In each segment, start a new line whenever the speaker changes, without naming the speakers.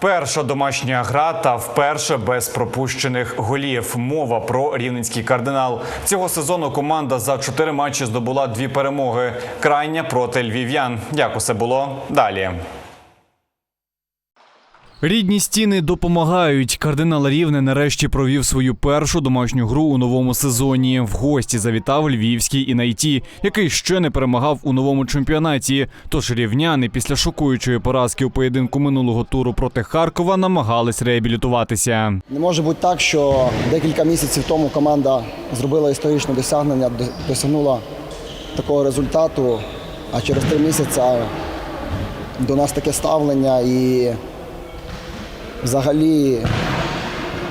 Перша домашня гра та вперше без пропущених голів. Мова про рівненський кардинал. Цього сезону команда за чотири матчі здобула дві перемоги. Крайня проти львів'ян. Як усе було далі? Рідні стіни допомагають. Кардинал Рівне нарешті провів свою першу домашню гру у новому сезоні. В гості завітав львівський інайті, який ще не перемагав у новому чемпіонаті. Тож рівняни після шокуючої поразки у поєдинку минулого туру проти Харкова намагались реабілітуватися.
Не може бути так, що декілька місяців тому команда зробила історичне досягнення, досягнула такого результату, а через три місяці до нас таке ставлення і взагалі,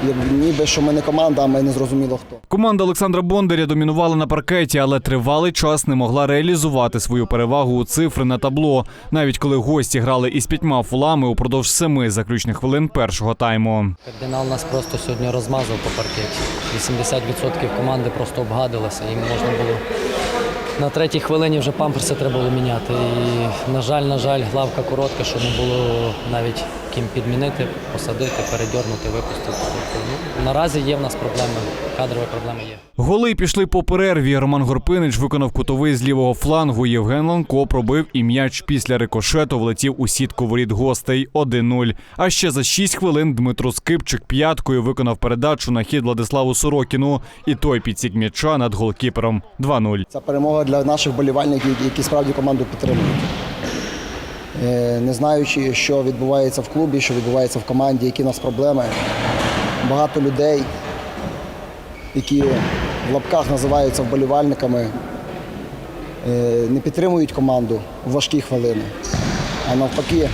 як ніби що ми не команда, а ми не зрозуміло хто.
Команда Олександра Бондаря домінувала на паркеті, але тривалий час не могла реалізувати свою перевагу у цифри на табло, навіть коли гості грали із п'ятьма фолами упродовж семи заключних хвилин першого тайму.
Кардинал нас просто сьогодні розмазав по паркеті. 80% команди просто обгадилися. Їм можна було на третій хвилині вже памперси треба було міняти. І, на жаль, на жаль, главка коротка, що не було навіть ким підмінити, посадити, передьорнути, випустити. Тобто, ну, наразі є в нас проблеми, кадрові проблеми є.
Голи пішли по перерві. Роман Горпинич виконав кутовий з лівого флангу. Євген Ланко пробив і м'яч після рикошету влетів у сітку воріт гостей 1-0. А ще за 6 хвилин Дмитро Скипчик п'яткою виконав передачу на хід Владиславу Сорокіну. І той підсік м'яча над голкіпером 2-0.
Це перемога для наших болівальників, які справді команду підтримують. Е, Не знаючи, що відбувається в клубі, що відбувається в команді, які у нас проблеми. Багато людей, які в лапках називаються вболівальниками, е, не підтримують команду в важкі хвилини, а навпаки,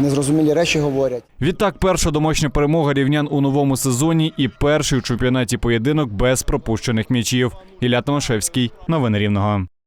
незрозумілі речі говорять.
Відтак, перша домашня перемога рівнян у новому сезоні і перший у чемпіонаті поєдинок без пропущених м'ячів. Ілля Томашевський. Новини Рівного.